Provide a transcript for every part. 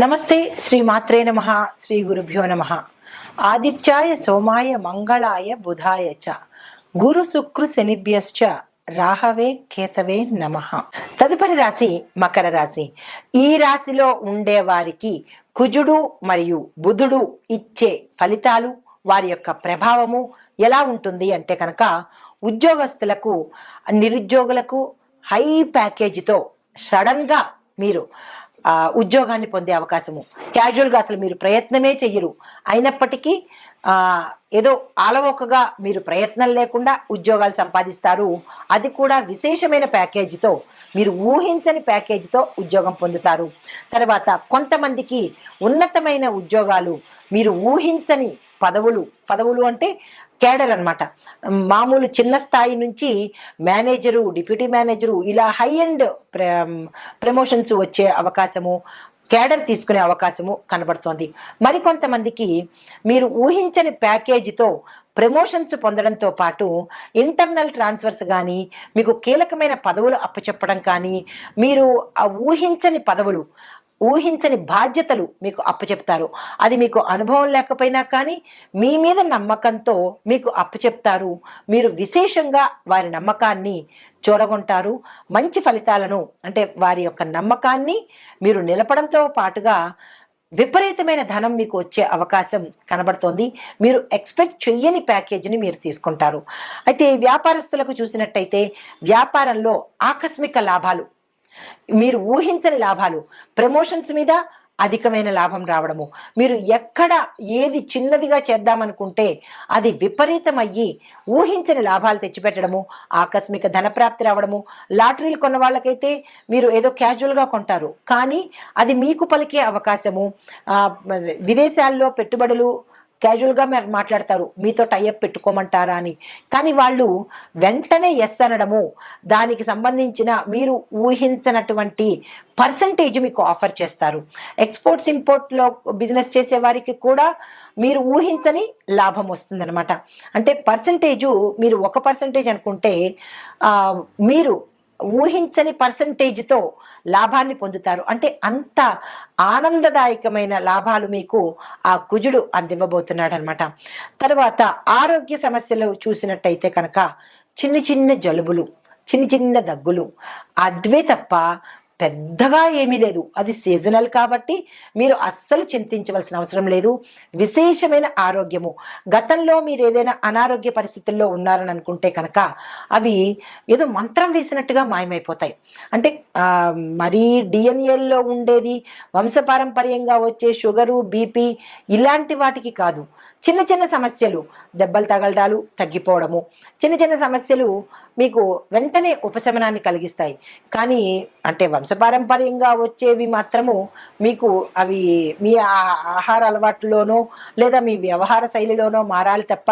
నమస్తే శ్రీ మాత్రే నమ శ్రీ గురుభ్యో నమ. ఆదిత్యాయ సోమాయ మంగళాయ బుధాయ చ. గురు శుక్రు శనిభ్యశ్చ. రాహవే కేతవే నమ. తదుపరి రాశి మకర రాశి. ఈ రాశిలో ఉండే వారికి కుజుడు మరియు బుధుడు ఇచ్చే ఫలితాలు వారి యొక్క ప్రభావము ఎలా ఉంటుంది అంటే కనుక ఉద్యోగస్తులకు నిరుద్యోగులకు హై ప్యాకేజీతో సడన్గా మీరు ఉద్యోగాన్ని పొందే అవకాశము. క్యాజువల్గా అసలు మీరు ప్రయత్నమే చెయ్యరు. అయినప్పటికీ ఏదో ఆలవోకగా మీరు ప్రయత్నం లేకుండా ఉద్యోగాలు సంపాదిస్తారు. అది కూడా విశేషమైన ప్యాకేజీతో మీరు ఊహించని ప్యాకేజీతో ఉద్యోగం పొందుతారు. తర్వాత కొంతమందికి ఉన్నతమైన ఉద్యోగాలు మీరు ఊహించని పదవులు. పదవులు అంటే కేడర్ అన్నమాట. మామూలు చిన్న స్థాయి నుంచి మేనేజరు డిప్యూటీ మేనేజరు ఇలా హై అండ్ ప్రమోషన్స్ వచ్చే అవకాశము కేడర్ తీసుకునే అవకాశము కనబడుతోంది. మరికొంతమందికి మీరు ఊహించని ప్యాకేజీతో ప్రమోషన్స్ పొందడంతో పాటు ఇంటర్నల్ ట్రాన్స్ఫర్స్ కానీ మీకు కీలకమైన పదవులు అప్పచెప్పడం కానీ మీరు ఆ ఊహించని పదవులు ఊహించని బాధ్యతలు మీకు అప్పచెప్తారు. అది మీకు అనుభవం లేకపోయినా కానీ మీ మీద నమ్మకంతో మీకు అప్పచెప్తారు. మీరు విశేషంగా వారి నమ్మకాన్ని చూడగొంటారు. మంచి ఫలితాలను అంటే వారి యొక్క నమ్మకాన్ని మీరు నిలపడంతో పాటుగా విపరీతమైన ధనం మీకు వచ్చే అవకాశం కనబడుతోంది. మీరు ఎక్స్పెక్ట్ చెయ్యని ప్యాకేజీని మీరు తీసుకుంటారు. అయితే వ్యాపారస్తులకు చూసినట్టయితే వ్యాపారంలో ఆకస్మిక లాభాలు మీరు ఊహించని లాభాలు ప్రమోషన్స్ మీద అధికమైన లాభం రావడము. మీరు ఎక్కడ ఏది చిన్నదిగా చేద్దామనుకుంటే అది విపరీతమయ్యి ఊహించని లాభాలు తెచ్చిపెట్టడము ఆకస్మిక ధనప్రాప్తి రావడము. లాటరీలు కొన్న వాళ్ళకైతే మీరు ఏదో క్యాజువల్గా కొంటారు. కానీ అది మీకు పలికే అవకాశము. విదేశాల్లో పెట్టుబడులు క్యాజువల్గా మీరు మాట్లాడతారు. మీతో టైఅప్ పెట్టుకోమంటారా అని. కానీ వాళ్ళు వెంటనే ఎస్ అనడము దానికి సంబంధించిన మీరు ఊహించినటువంటి పర్సంటేజ్ మీకు ఆఫర్ చేస్తారు. ఎక్స్పోర్ట్స్ ఇంపోర్ట్లో బిజినెస్ చేసే వారికి కూడా మీరు ఊహించని లాభం వస్తుందన్నమాట. అంటే పర్సంటేజు మీరు ఒక పర్సంటేజ్ అనుకుంటే మీరు ఊహించని పర్సంటేజ్తో లాభాన్ని పొందుతారు. అంటే అంత ఆనందదాయకమైన లాభాలు మీకు ఆ కుజుడు అందివ్వబోతున్నాడు అనమాట తర్వాత ఆరోగ్య సమస్యలు చూసినట్టయితే కనుక చిన్న చిన్న జలుబులు చిన్న చిన్న దగ్గులు అడ్వే తప్ప పెద్దగా ఏమీ లేదు. అది సీజనల్ కాబట్టి మీరు అస్సలు చింతించవలసిన అవసరం లేదు. విశేషమైన ఆరోగ్యము. గతంలో మీరు ఏదైనా అనారోగ్య పరిస్థితుల్లో ఉన్నారని అనుకుంటే కనుక అవి ఏదో మంత్రం వేసినట్టుగా మాయమైపోతాయి. అంటే మరీ డిఎన్ఏల్లో ఉండేది వంశపారంపర్యంగా వచ్చే షుగరు బీపీ ఇలాంటి వాటికి కాదు. చిన్న చిన్న సమస్యలు దెబ్బలు తగలడాలు తగ్గిపోవడము. చిన్న చిన్న సమస్యలు మీకు వెంటనే ఉపశమనాన్ని కలిగిస్తాయి. కానీ అంటే వంశపారంపర్యంగా వచ్చేవి మాత్రము మీకు అవి మీ ఆహార అలవాట్లోనో లేదా మీ వ్యవహార శైలిలోనో మారాలి తప్ప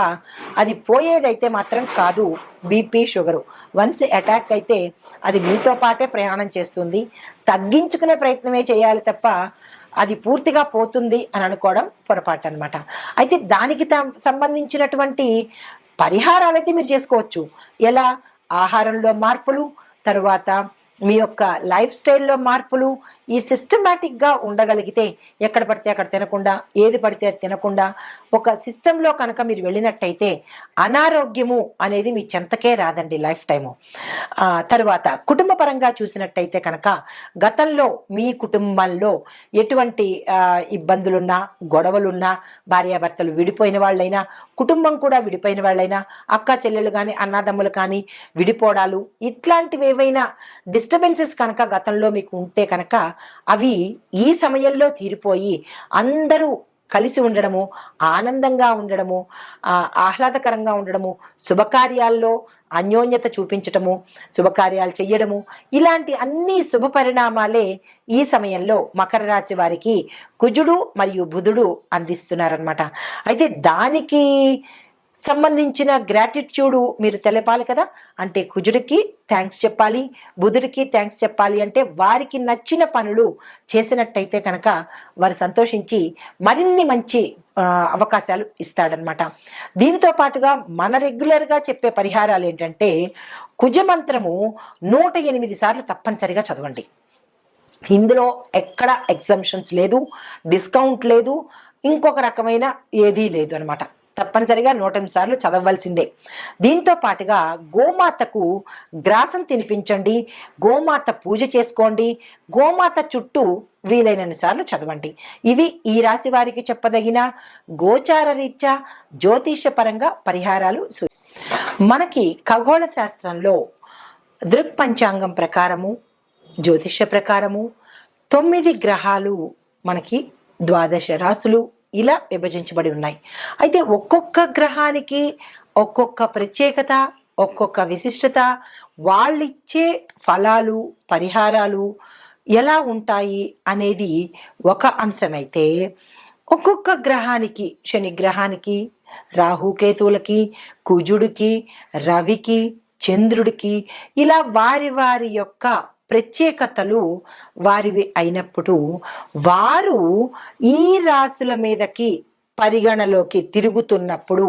అది పోయేదైతే మాత్రం కాదు బీపీ షుగరు. వన్స్ అటాక్ అయితే అది మీతో పాటే ప్రయాణం చేస్తుంది. తగ్గించుకునే ప్రయత్నమే చేయాలి తప్ప అది పూర్తిగా పోతుంది అని అనుకోవడం పొరపాటు అనమాట అయితే దానికి తం- సంబంధించినటువంటి పరిహారాలు అయితే మీరు చేసుకోవచ్చు. ఎలా? ఆహారంలో మార్పులు తరువాత మీ యొక్క లైఫ్ స్టైల్లో మార్పులు ఈ సిస్టమేటిక్గా ఉండగలిగితే ఎక్కడ పడితే అక్కడ తినకుండా ఏది పడితే అది తినకుండా ఒక సిస్టంలో కనుక మీరు వెళ్ళినట్టయితే అనారోగ్యము అనేది మీ చెంతకే రాదండి లైఫ్ టైము. తర్వాత కుటుంబ పరంగా చూసినట్టయితే కనుక గతంలో మీ కుటుంబంలో ఎటువంటి ఇబ్బందులున్నా గొడవలున్నా భార్యాభర్తలు విడిపోయిన వాళ్ళైనా కుటుంబం కూడా విడిపోయిన వాళ్ళైనా అక్క చెల్లెలు కానీ అన్నదమ్ములు కానీ విడిపోవడాలు ఇట్లాంటివి ఏవైనా డిస్టర్బెన్సెస్ కనుక గతంలో మీకు ఉంటే కనుక అవి ఈ సమయంలో తీరిపోయి అందరూ కలిసి ఉండడము ఆనందంగా ఉండడము ఆహ్లాదకరంగా ఉండడము శుభకార్యాల్లో అన్యోన్యత చూపించటము శుభకార్యాలు చెయ్యడము ఇలాంటి అన్ని శుభ పరిణామాలే ఈ సమయంలో మకర రాశి వారికి కుజుడు మరియు బుధుడు అందిస్తున్నారనమాట అయితే దానికి సంబంధించిన గ్రాటిట్యూడ్ మీరు తెలపాలి కదా? అంటే కుజుడికి థ్యాంక్స్ చెప్పాలి బుధుడికి థ్యాంక్స్ చెప్పాలి అంటే వారికి నచ్చిన పనులు చేసినట్టయితే కనుక వారు సంతోషించి మరిన్ని మంచి అవకాశాలు ఇస్తాడనమాట దీనితో పాటుగా మన రెగ్యులర్గా చెప్పే పరిహారాలు ఏంటంటే కుజ మంత్రము నూట ఎనిమిది సార్లు తప్పనిసరిగా చదవండి. ఇందులో ఎక్కడ ఎగ్జంప్షన్స్ లేదు డిస్కౌంట్ లేదు ఇంకొక రకమైన ఏదీ లేదు అనమాట తప్పనిసరిగా నూట ఎనిమిది సార్లు చదవవలసిందే. దీంతో పాటుగా గోమాతకు గ్రాసం తినిపించండి గోమాత పూజ చేసుకోండి గోమాత చుట్టూ వీలైనన్ని సార్లు చదవండి. ఇవి ఈ రాశి వారికి చెప్పదగిన గోచార రీత్యా జ్యోతిషపరంగా పరిహారాలు మనకి ఖగోళ శాస్త్రంలో దృక్పంచాంగం ప్రకారము జ్యోతిష ప్రకారము తొమ్మిది గ్రహాలు మనకి ద్వాదశ రాసులు ఇలా విభజించబడి ఉన్నాయి. అయితే ఒక్కొక్క గ్రహానికి ఒక్కొక్క ప్రత్యేకత ఒక్కొక్క విశిష్టత వాళ్ళిచ్చే ఫలాలు పరిహారాలు ఎలా ఉంటాయి అనేది ఒక అంశమైతే ఒక్కొక్క గ్రహానికి శని గ్రహానికి రాహుకేతువులకి కుజుడికి రవికి చంద్రుడికి ఇలా వారి వారి యొక్క ప్రత్యేకతలు వారివి అయినప్పుడు వారు ఈ రాసుల మీదకి పరిగణలోకి తిరుగుతున్నప్పుడు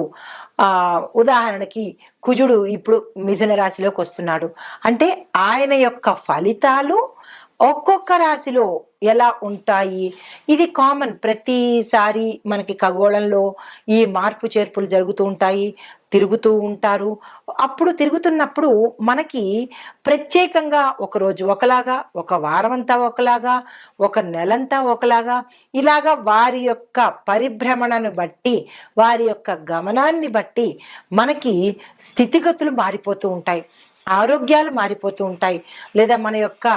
ఉదాహరణకి కుజుడు ఇప్పుడు మిథున రాశిలోకి వస్తున్నాడు. అంటే ఆయన యొక్క ఫలితాలు ఒక్కొక్క రాశిలో ఎలా ఉంటాయి? ఇది కామన్. ప్రతిసారి మనకి ఖగోళంలో ఈ మార్పు చేర్పులు జరుగుతూ ఉంటాయి. తిరుగుతూ ఉంటారు. అప్పుడు తిరుగుతున్నప్పుడు మనకి ప్రత్యేకంగా ఒకరోజు ఒకలాగా ఒక వారం అంతా ఒకలాగా ఒక నెలంతా ఒకలాగా ఇలాగా వారి యొక్క పరిభ్రమణను బట్టి వారి యొక్క గమనాన్ని బట్టి మనకి స్థితిగతులు మారిపోతూ ఉంటాయి. ఆరోగ్యాలు మారిపోతూ ఉంటాయి. లేదా మన యొక్క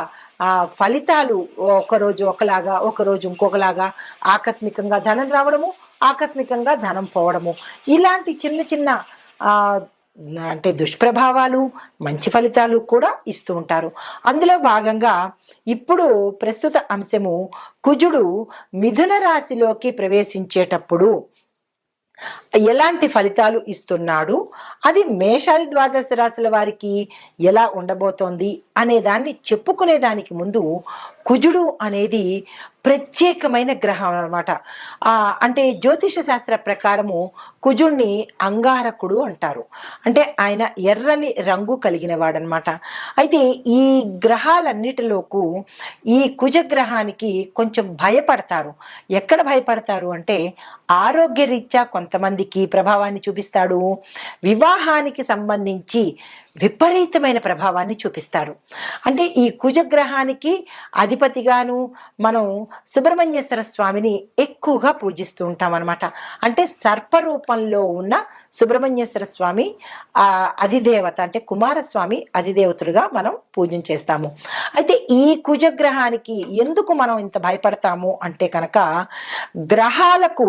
ఫలితాలు ఒకరోజు ఒకలాగా ఒకరోజు ఇంకొకలాగా ఆకస్మికంగా ధనం రావడము ఆకస్మికంగా ధనం పోవడము. ఇలాంటి చిన్న చిన్న అంటే దుష్ప్రభావాలు మంచి ఫలితాలు కూడా ఇస్తూ ఉంటారు. అందులో భాగంగా ఇప్పుడు ప్రస్తుత అంశము కుజుడు మిథున రాశిలోకి ప్రవేశించేటప్పుడు ఎలాంటి ఫలితాలు ఇస్తున్నాడు? అది మేషాది ద్వాదశ రాశుల వారికి ఎలా ఉండబోతోంది? అనే దాన్ని చెప్పుకునే దానికి ముందు కుజుడు అనేది ప్రత్యేకమైన గ్రహం అన్నమాట. అంటే జ్యోతిష శాస్త్ర ప్రకారము కుజుణ్ణి అంగారకుడు అంటారు. అంటే ఆయన ఎర్రని రంగు కలిగిన వాడనమాట అయితే ఈ గ్రహాలన్నిటిలోకు ఈ కుజ గ్రహానికి కొంచెం భయపడతారు. ఎక్కడ భయపడతారు అంటే ఆరోగ్యరీత్యా కొంతమందికి ప్రభావాన్ని చూపిస్తాడు. వివాహానికి సంబంధించి విపరీతమైన ప్రభావాన్ని చూపిస్తాడు. అంటే ఈ కుజగ్రహానికి అధిపతిగాను మనం సుబ్రహ్మణ్యేశ్వర స్వామిని ఎక్కువగా పూజిస్తూ ఉంటాం అనమాట అంటే సర్పరూపంలో ఉన్న సుబ్రహ్మణ్యేశ్వర స్వామి అధిదేవత అంటే కుమారస్వామి అధిదేవతుడుగా మనం పూజన చేస్తాము. అయితే ఈ కుజగ్రహానికి ఎందుకు మనం ఇంత భయపడతాము అంటే కనుక గ్రహాలకు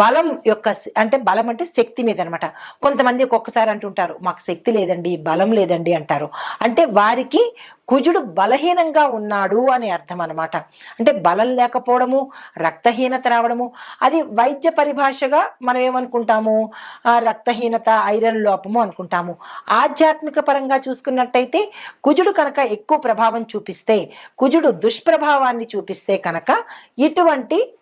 బలం యొక్క అంటే బలం అంటే శక్తి మీద అనమాట కొంతమంది ఒక్కొక్కసారి అంటుంటారు మాకు శక్తి లేదండి బలం లేదండి అంటారు. అంటే వారికి కుజుడు బలహీనంగా ఉన్నాడు అని అర్థం అనమాట అంటే బలం లేకపోవడము రక్తహీనత రావడము అది వైద్య పరిభాషగా మనం ఏమనుకుంటాము? రక్తహీనత ఐరన్ లోపము అనుకుంటాము. ఆధ్యాత్మిక పరంగా చూసుకున్నట్టయితే కుజుడు కనుక ఎక్కువ ప్రభావం చూపిస్తే కుజుడు దుష్ప్రభావాన్ని చూపిస్తే కనుక ఇటువంటి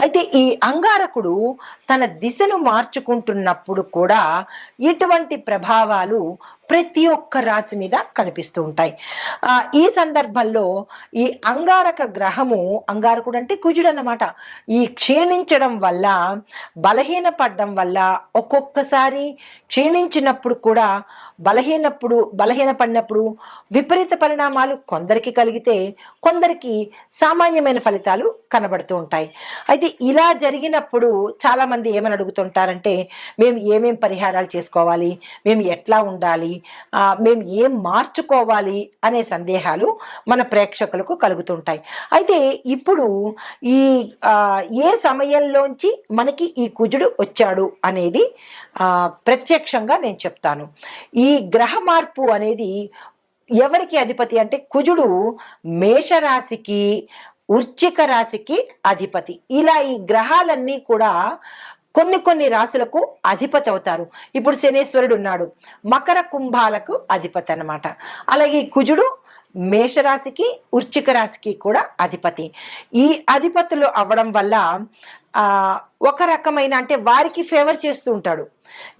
అయితే ఈ అంగారకుడు తన దిశను మార్చుకుంటున్నప్పుడు కూడా ఇటువంటి ప్రభావాలు ప్రతి ఒక్క రాశి మీద కనిపిస్తూ ఉంటాయి. ఈ సందర్భంలో ఈ అంగారక గ్రహము అంగారకుడు అంటే కుజుడు అన్నమాట ఈ క్షీణించడం వల్ల బలహీన పడడం వల్ల ఒక్కొక్కసారి క్షీణించినప్పుడు కూడా బలహీనప్పుడు బలహీనపడినప్పుడు విపరీత పరిణామాలు కొందరికి కలిగితే కొందరికి సామాన్యమైన ఫలితాలు కనబడుతూ ఉంటాయి. అయితే ఇలా జరిగినప్పుడు చాలామంది ఏమని అడుగుతుంటారంటే మేము ఏమేం పరిహారాలు చేసుకోవాలి? మేము ఎట్లా ఉండాలి? మేము ఏం మార్చుకోవాలి అనే సందేహాలు మన ప్రేక్షకులకు కలుగుతుంటాయి. అయితే ఇప్పుడు ఈ ఏ సమయంలోంచి మనకి ఈ కుజుడు వచ్చాడు అనేది ప్రత్యక్షంగా నేను చెప్తాను. ఈ గ్రహ మార్పు అనేది ఎవరికి అధిపతి అంటే కుజుడు మేషరాశికి వృశ్చిక రాశికి అధిపతి. ఇలా ఈ గ్రహాలన్నీ కూడా కొన్ని కొన్ని రాశులకు అధిపతి అవుతారు. ఇప్పుడు శనేశ్వరుడు ఉన్నాడు. మకర కుంభాలకు అధిపతి అన్నమాట. అలాగే ఈ కుజుడు మేషరాశికి వృశ్చిక రాశికి కూడా అధిపతి. ఈ అధిపతులు అవ్వడం వల్ల ఒక రకమైన అంటే వారికి ఫేవర్ చేస్తూ ఉంటాడు.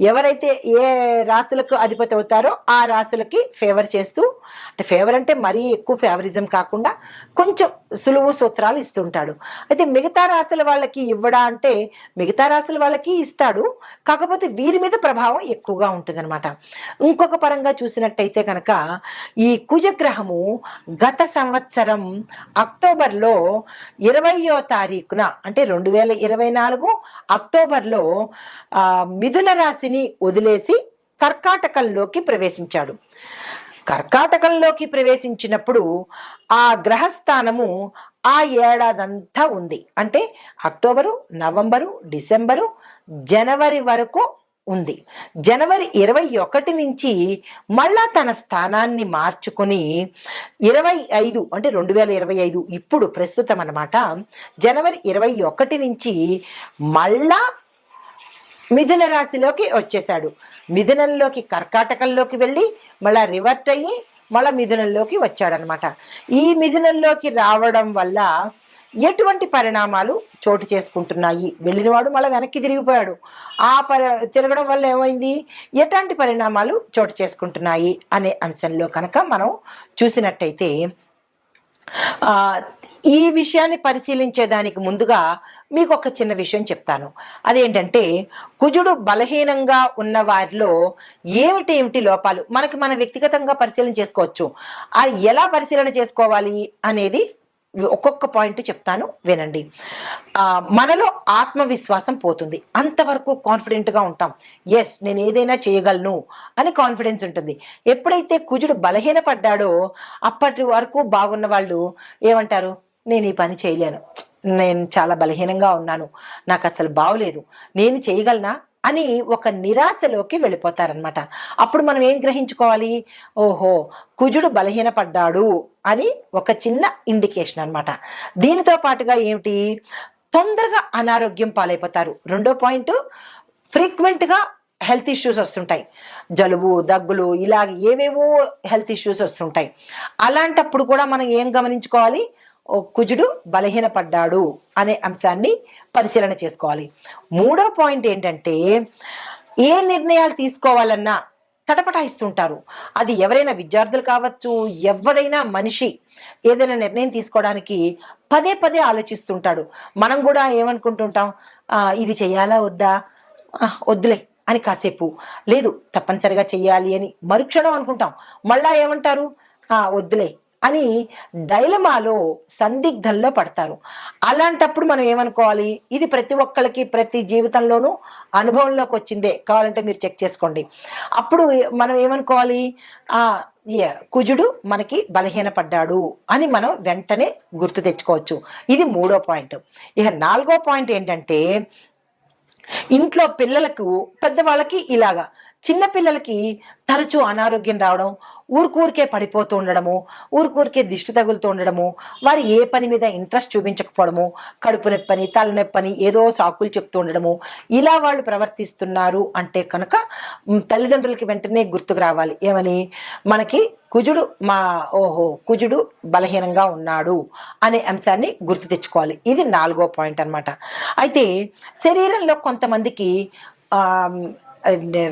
ఎవరైతే ఏ రాశులకు అధిపతి అవుతారో ఆ రాశులకి ఫేవర్ చేస్తూ అంటే ఫేవర్ అంటే మరీ ఎక్కువ ఫేవరిజం కాకుండా కొంచెం సులువు సూత్రాలు ఇస్తుంటాడు అయితే మిగతా రాశుల వాళ్ళకి ఇవ్వడా అంటే మిగతా రాశుల వాళ్ళకి ఇస్తాడు. కాకపోతే వీరి మీద ప్రభావం ఎక్కువగా ఉంటుందన్నమాట. ఇంకొక పరంగా చూసినట్టయితే కనుక ఈ కుజగ్రహము గత సంవత్సరం అక్టోబర్లో ఇరవయో తారీఖున అంటే రెండు వేల ఇరవై నాలుగు అక్టోబర్లో మిథున రాశిని వదిలేసి కర్కాటకంలోకి ప్రవేశించాడు. కర్కాటకంలోకి ప్రవేశించినప్పుడు ఆ గ్రహస్థానము ఆ ఏడాదంతా ఉంది. అంటే అక్టోబరు నవంబరు డిసెంబరు జనవరి వరకు ఉంది. జనవరి ఇరవై ఒకటి నుంచి మళ్ళా తన స్థానాన్ని మార్చుకుని ఇరవై ఐదు అంటే రెండు వేల ఇరవై ఐదు ఇప్పుడు ప్రస్తుతం అనమాట జనవరి ఇరవై ఒకటి నుంచి మళ్ళా మిథున రాశిలోకి వచ్చేసాడు మిథునంలోకి కర్కాటకంలోకి వెళ్ళి మళ్ళా రివర్ట్ అయ్యి మళ్ళా మిథునంలోకి వచ్చాడనమాట ఈ మిథునంలోకి రావడం వల్ల ఎటువంటి పరిణామాలు చోటు చేసుకుంటున్నాయి? వెళ్ళినవాడు మళ్ళీ వెనక్కి తిరిగిపోయాడు. ఆ పరి తిరగడం వల్ల ఏమైంది? ఎట్లాంటి పరిణామాలు చోటు చేసుకుంటున్నాయి? అనే అంశంలో కనుక మనం చూసినట్టయితే ఈ విషయాన్ని పరిశీలించేదానికి ముందుగా మీకు ఒక చిన్న విషయం చెప్తాను. అదేంటంటే కుజుడు బలహీనంగా ఉన్న వారిలో ఏమిటి ఏమిటి లోపాలు? మనకి మన వ్యక్తిగతంగా పరిశీలన చేసుకోవచ్చు. అది ఎలా పరిశీలన చేసుకోవాలి అనేది ఒక్కొక్క పాయింట్ చెప్తాను వినండి. మనలో ఆత్మవిశ్వాసం పోతుంది. అంతవరకు కాన్ఫిడెంట్గా ఉంటాం. ఎస్ నేను ఏదైనా చేయగలను అని కాన్ఫిడెన్స్ ఉంటుంది. ఎప్పుడైతే కుజుడు బలహీనపడ్డాడో అప్పటి వరకు బాగున్న వాళ్ళు ఏమంటారు? నేను ఈ పని చేయలేను. నేను చాలా బలహీనంగా ఉన్నాను. నాకు అసలు బాగోలేదు నేను చేయగలనా? అని ఒక నిరాశలోకి వెళ్ళిపోతారనమాట అప్పుడు మనం ఏం గ్రహించుకోవాలి? ఓహో కుజుడు బలహీనపడ్డాడు అని ఒక చిన్న ఇండికేషన్ అనమాట దీనితో పాటుగా ఏమిటి? తొందరగా అనారోగ్యం పాలైపోతారు. రెండో పాయింట్ ఫ్రీక్వెంట్గా హెల్త్ ఇష్యూస్ వస్తుంటాయి. జలుబు దగ్గులు ఇలా ఏవేవో హెల్త్ ఇష్యూస్ వస్తుంటాయి. అలాంటప్పుడు కూడా మనం ఏం గమనించుకోవాలి? కుజుడు బలహీనపడ్డాడు అనే అంశాన్ని పరిశీలన చేసుకోవాలి. మూడో పాయింట్ ఏంటంటే ఏ నిర్ణయాలు తీసుకోవాలన్నా తటపటాయిస్తుంటారు. అది ఎవరైనా విద్యార్థులు కావచ్చు ఎవరైనా మనిషి ఏదైనా నిర్ణయం తీసుకోవడానికి పదే పదే ఆలోచిస్తుంటాడు. మనం కూడా ఏమనుకుంటుంటాం? ఇది చేయాలా వద్దా? వద్దులే అని కాసేపు. లేదు తప్పనిసరిగా చెయ్యాలి అని మరుక్షణం అనుకుంటాం. మళ్ళా ఏమంటారు? వద్దులే అని డైలమాలో సందిగ్ధంలో పడతారు. అలాంటప్పుడు మనం ఏమనుకోవాలి? ఇది ప్రతి ఒక్కరికి ప్రతి జీవితంలోనూ అనుభవంలోకి వచ్చిందే. కావాలంటే మీరు చెక్ చేసుకోండి. అప్పుడు మనం ఏమనుకోవాలి? కుజుడు మనకి బలహీనపడ్డాడు అని మనం వెంటనే గుర్తు తెచ్చుకోవచ్చు. ఇది మూడో పాయింట్. ఇక నాలుగో పాయింట్ ఏంటంటే ఇంట్లో పిల్లలకు పెద్దవాళ్ళకి ఇలాగా చిన్నపిల్లలకి తరచూ అనారోగ్యం రావడం ఊరికూరికే పడిపోతూ ఉండడము ఊరికూరికే దిష్టి తగులుతూ ఉండడము వారు ఏ పని మీద ఇంట్రెస్ట్ చూపించకపోవడము కడుపు నొప్పని తలనొప్పని ఏదో సాకులు చెప్తూ ఉండడము ఇలా వాళ్ళు ప్రవర్తిస్తున్నారు అంటే కనుక తల్లిదండ్రులకి వెంటనే గుర్తుకు రావాలి. ఏమని? మనకి కుజుడు మా ఓహో కుజుడు బలహీనంగా ఉన్నాడు అనే అంశాన్ని గుర్తు తెచ్చుకోవాలి. ఇది నాలుగో పాయింట్ అన్నమాట. అయితే శరీరంలో కొంతమందికి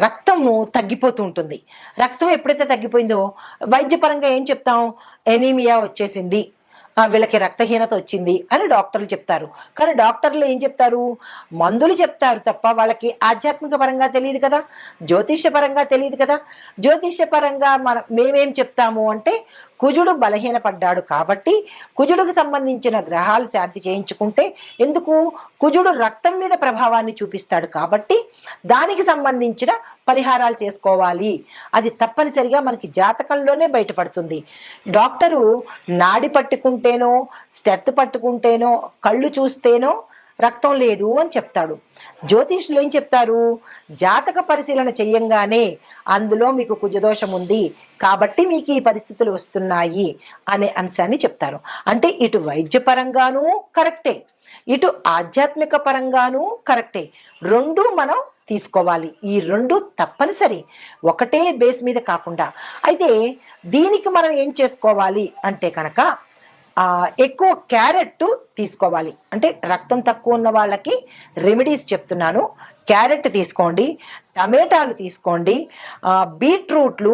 రక్తము తగ్గిపోతూ ఉంటుంది రక్తం ఎప్పుడైతే తగ్గిపోయిందో వైద్యపరంగా ఏం చెప్తాం? ఎనీమియా వచ్చేసింది. వీళ్ళకి రక్తహీనత వచ్చింది అని డాక్టర్లు చెప్తారు. కానీ డాక్టర్లు ఏం చెప్తారు? మందులు చెప్తారు తప్ప వాళ్ళకి ఆధ్యాత్మిక పరంగా తెలియదు కదా? జ్యోతిష్యపరంగా తెలియదు కదా? జ్యోతిష్యపరంగా మన మేమేం చెప్తాము అంటే కుజుడు బలహీనపడ్డాడు కాబట్టి కుజుడుకు సంబంధించిన గ్రహాలు శాంతి చేయించుకుంటే ఎందుకు? కుజుడు రక్తం మీద ప్రభావాన్ని చూపిస్తాడు కాబట్టి దానికి సంబంధించిన పరిహారాలు చేసుకోవాలి. అది తప్పనిసరిగా మనకి జాతకంలోనే బయటపడుతుంది. డాక్టరు నాడి పట్టుకుంటే పట్టుకుంటేనో స్టెత్ పట్టుకుంటేనో కళ్ళు చూస్తేనో రక్తం లేదు అని చెప్తాడు. జ్యోతిష్యులు ఏం చెప్తారు? జాతక పరిశీలన చెయ్యంగానే అందులో మీకు కుజదోషం ఉంది కాబట్టి మీకు ఈ పరిస్థితులు వస్తున్నాయి అనే అంశాన్ని చెప్తారు. అంటే ఇటు వైద్యపరంగానూ కరెక్టే ఇటు ఆధ్యాత్మిక పరంగానూ కరెక్టే. రెండు మనం తీసుకోవాలి. ఈ రెండు తప్పనిసరి. ఒకటే బేస్ మీద కాకుండా. అయితే దీనికి మనం ఏం చేసుకోవాలి అంటే కనుక ఎక్కువ క్యారెట్ తీసుకోవాలి. అంటే రక్తం తక్కువ ఉన్న వాళ్ళకి రెమెడీస్ చెప్తున్నాను. క్యారెట్ తీసుకోండి టమాటాలు తీసుకోండి బీట్రూట్లు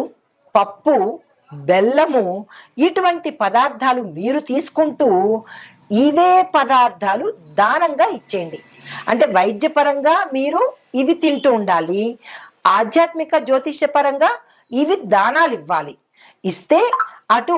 పప్పు బెల్లము ఇటువంటి పదార్థాలు మీరు తీసుకుంటూ ఇవే పదార్థాలు దానంగా ఇచ్చేయండి. అంటే వైద్యపరంగా మీరు ఇవి తింటూ ఉండాలి. ఆధ్యాత్మిక జ్యోతిష్యపరంగా ఇవి దానాలు ఇవ్వాలి. ఇస్తే అటు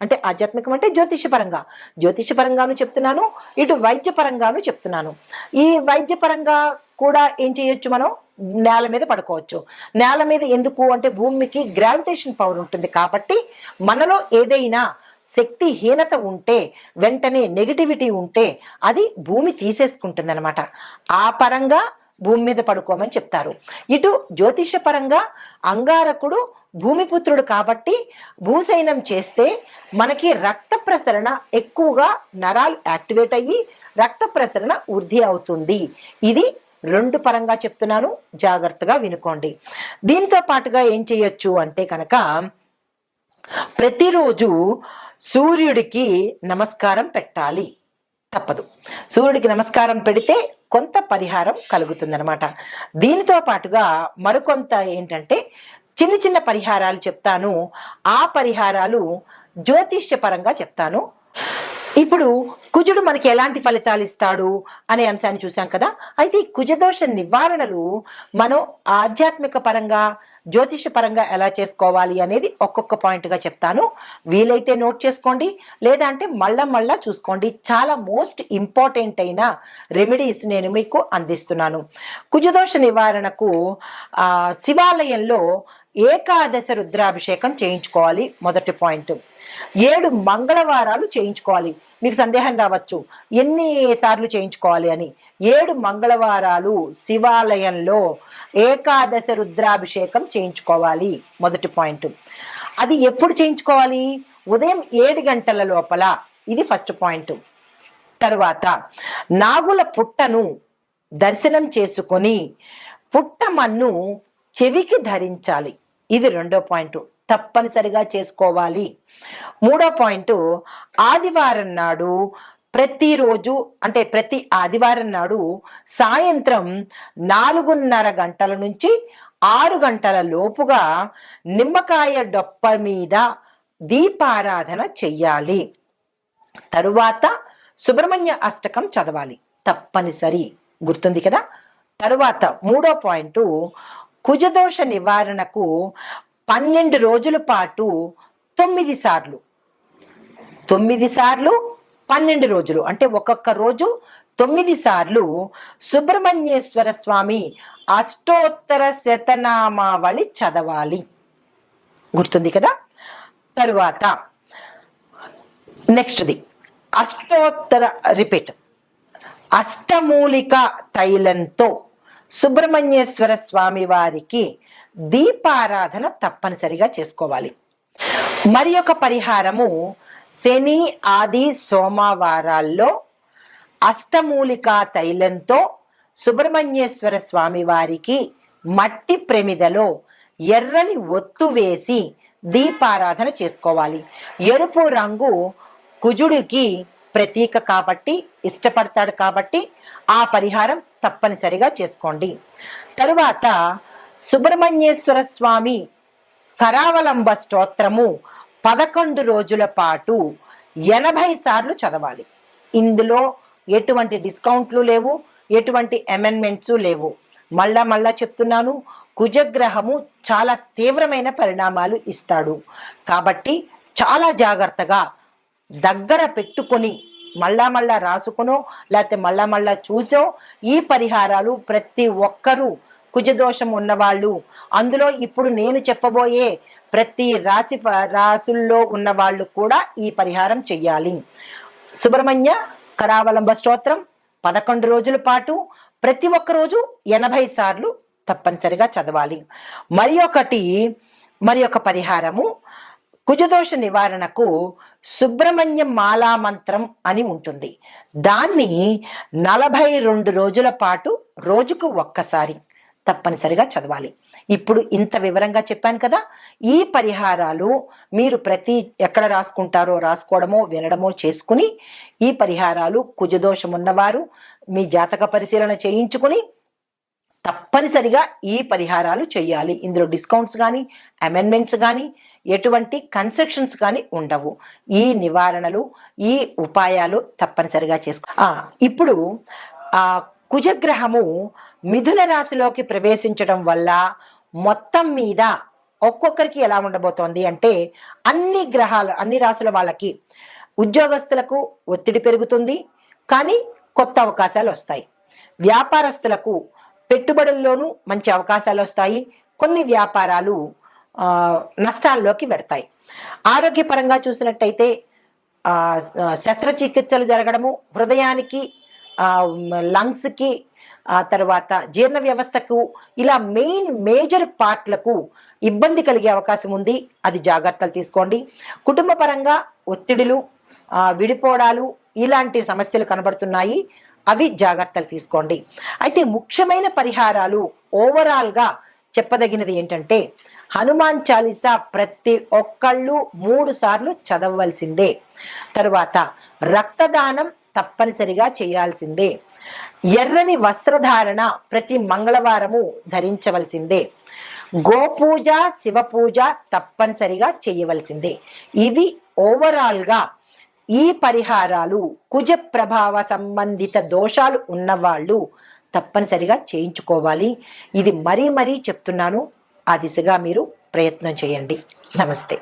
అంటే ఆధ్యాత్మికం అంటే జ్యోతిషపరంగా జ్యోతిషపరంగాను చెప్తున్నాను ఇటు వైద్యపరంగాను చెప్తున్నాను. ఈ వైద్యపరంగా కూడా ఏం చేయొచ్చు మనం? నేల మీద పడుకోవచ్చు. నేల మీద ఎందుకు? అంటే భూమికి గ్రావిటేషన్ పవర్ ఉంటుంది కాబట్టి మనలో ఏదైనా శక్తిహీనత ఉంటే వెంటనే నెగిటివిటీ ఉంటే అది భూమి తీసేసుకుంటుంది అనమాట ఆ పరంగా భూమి మీద పడుకోమని చెప్తారు. ఇటు జ్యోతిషపరంగా అంగారకుడు భూమిపుత్రుడు కాబట్టి భూశయనం చేస్తే మనకి రక్త ప్రసరణ ఎక్కువగా నరాలు యాక్టివేట్ అయ్యి రక్త ప్రసరణ వృద్ధి అవుతుంది. ఇది రెండు పరంగా చెప్తున్నాను. జాగ్రత్తగా వినుకోండి. దీంతో పాటుగా ఏం చేయొచ్చు అంటే కనుక ప్రతిరోజు సూర్యుడికి నమస్కారం పెట్టాలి. తప్పదు. సూర్యుడికి నమస్కారం పెడితే కొంత పరిహారం కలుగుతుందనమాట దీనితో పాటుగా మరికొంత ఏంటంటే చిన్న చిన్న పరిహారాలు చెప్తాను. ఆ పరిహారాలు జ్యోతిష్య పరంగా చెప్తాను. ఇప్పుడు కుజుడు మనకి ఎలాంటి ఫలితాలు ఇస్తాడు అనే అంశాన్ని చూసాం కదా. అయితే ఈ కుజదోష నివారణలు మనం ఆధ్యాత్మిక పరంగా జ్యోతిష పరంగా ఎలా చేసుకోవాలి అనేది ఒక్కొక్క పాయింట్గా చెప్తాను. వీలైతే నోట్ చేసుకోండి లేదా అంటే మళ్ళా మళ్ళా చూసుకోండి. చాలా మోస్ట్ ఇంపార్టెంట్ అయిన రెమెడీస్ నేను మీకు అందిస్తున్నాను. కుజదోష నివారణకు శివాలయంలో ఏకాదశ రుద్రాభిషేకం చేయించుకోవాలి. మొదటి పాయింట్ ఏడు మంగళవారాలు చేయించుకోవాలి. మీకు సందేహం రావచ్చు. ఎన్ని సార్లు చేయించుకోవాలి అని. ఏడు మంగళవారాలు శివాలయంలో ఏకాదశ రుద్రాభిషేకం చేయించుకోవాలి. మొదటి పాయింట్. అది ఎప్పుడు చేయించుకోవాలి? ఉదయం ఏడు గంటల లోపల. ఇది ఫస్ట్ పాయింట్. తరువాత నాగుల పుట్టను దర్శనం చేసుకొని పుట్టమన్ను చెవికి ధరించాలి. ఇది రెండో పాయింట్. తప్పనిసరిగా చేసుకోవాలి. మూడో పాయింట్ ఆదివారం నాడు ప్రతిరోజు అంటే ప్రతి ఆదివారం నాడు సాయంత్రం నాలుగున్నర గంటల నుంచి ఆరు గంటల లోపుగా నిమ్మకాయ డొప్ప మీద దీపారాధన చెయ్యాలి. తరువాత సుబ్రహ్మణ్య అష్టకం చదవాలి. తప్పనిసరి. గుర్తుంది కదా? తరువాత మూడో పాయింట్ కుజదోష నివారణకు పన్నెండు రోజుల పాటు తొమ్మిది సార్లు. తొమ్మిది సార్లు పన్నెండు రోజులు. అంటే ఒక్కొక్క రోజు తొమ్మిది సార్లు సుబ్రహ్మణ్యేశ్వర స్వామి అష్టోత్తర శతనామావళి చదవాలి. గుర్తుంది కదా? తరువాత నెక్స్ట్ది. అష్టోత్తర రిపీట్. అష్టమూలిక తైలంతో సుబ్రహ్మణ్యేశ్వర స్వామి వారికి దీపారాధన తప్పనిసరిగా చేసుకోవాలి. మరి ఒక పరిహారము శని ఆది సోమవారాల్లో అష్టమూలికా తైలంతో సుబ్రహ్మణ్యేశ్వర స్వామి వారికి మట్టి ప్రమిదలో ఎర్రని ఒత్తు వేసి దీపారాధన చేసుకోవాలి. ఎరుపు రంగు కుజుడికి ప్రతీక కాబట్టి ఇష్టపడతాడు కాబట్టి ఆ పరిహారం తప్పనిసరిగా చేసుకోండి. తరువాత సుబ్రహ్మణ్యేశ్వర స్వామి కరావలంబ స్తోత్రము పదకొండు రోజుల పాటు ఎనభై సార్లు చదవాలి. ఇందులో ఎటువంటి డిస్కౌంట్లు లేవు ఎటువంటి అమెండ్మెంట్స్ లేవు. మళ్ళా మళ్ళా చెప్తున్నాను కుజగ్రహము చాలా తీవ్రమైన పరిణామాలు ఇస్తాడు. కాబట్టి చాలా జాగ్రత్తగా దగ్గర పెట్టుకొని మళ్ళా మళ్ళా రాసుకునో లేకపోతే మళ్ళా మళ్ళా చూసో ఈ పరిహారాలు ప్రతి ఒక్కరూ కుజదోషం ఉన్నవాళ్ళు. అందులో ఇప్పుడు నేను చెప్పబోయే ప్రతి రాశి రాసుల్లో ఉన్న వాళ్ళు కూడా ఈ పరిహారం చెయ్యాలి. సుబ్రహ్మణ్య కరావలంబ స్తోత్రం పదకొండు రోజుల పాటు ప్రతి ఒక్క రోజు ఎనభై సార్లు తప్పనిసరిగా చదవాలి. మరి ఒకటి మరి ఒక పరిహారము కుజదోష నివారణకు సుబ్రహ్మణ్యం మాలా మంత్రం అని ఉంటుంది. దాన్ని నలభై రెండు రోజుల పాటు రోజుకు ఒక్కసారి తప్పనిసరిగా చదవాలి. ఇప్పుడు ఇంత వివరంగా చెప్పాను కదా ఈ పరిహారాలు మీరు ప్రతి ఎక్కడ రాసుకుంటారో రాసుకోవడమో వినడమో చేసుకుని ఈ పరిహారాలు కుజదోషం ఉన్నవారు మీ జాతక పరిశీలన చేయించుకుని తప్పనిసరిగా ఈ పరిహారాలు చేయాలి. ఇందులో డిస్కౌంట్స్ కానీ అమెండ్మెంట్స్ కానీ ఎటువంటి కన్సెషన్స్ కానీ ఉండవు. ఈ నివారణలు ఈ ఉపాయాలు తప్పనిసరిగా చేసుకో ఇప్పుడు ఆ కుజగ్రహము మిథున రాశిలోకి ప్రవేశించడం వల్ల మొత్తం మీద ఒక్కొక్కరికి ఎలా ఉండబోతోంది అంటే అన్ని గ్రహాలు అన్ని రాసుల వాళ్ళకి ఉద్యోగస్తులకు ఒత్తిడి పెరుగుతుంది కానీ కొత్త అవకాశాలు వస్తాయి. వ్యాపారస్తులకు పెట్టుబడుల్లోనూ మంచి అవకాశాలు వస్తాయి. కొన్ని వ్యాపారాలు నష్టాల్లోకి పెడతాయి. ఆరోగ్యపరంగా చూసినట్టయితే శస్త్రచికిత్సలు జరగడము హృదయానికి లంగ్స్కి ఆ తర్వాత జీర్ణ వ్యవస్థకు ఇలా మెయిన్ మేజర్ పార్ట్లకు ఇబ్బంది కలిగే అవకాశం ఉంది. అది జాగ్రత్తలు తీసుకోండి. కుటుంబ పరంగా ఒత్తిడులు విడిపోవడాలు ఇలాంటి సమస్యలు కనబడుతున్నాయి. అవి జాగ్రత్తలు తీసుకోండి. అయితే ముఖ్యమైన పరిహారాలు ఓవరాల్గా చెప్పదగినది ఏంటంటే హనుమాన్ చాలీసా ప్రతి ఒక్కళ్ళు మూడు సార్లు చదవవలసిందే. తరువాత రక్తదానం తప్పనిసరిగా చేయాల్సిందే. ఎర్రని వస్త్రధారణ ప్రతి మంగళవారము ధరించవలసిందే. గోపూజ శివపూజ తప్పనిసరిగా చేయవలసిందే. ఇవి ఓవరాల్గా ఈ పరిహారాలు కుజ ప్రభావ సంబంధిత దోషాలు ఉన్నవాళ్ళు తప్పనిసరిగా చేయించుకోవాలి. ఇది మరీ మరీ చెప్తున్నాను. ఆ దిశగా మీరు ప్రయత్నం చేయండి. నమస్తే.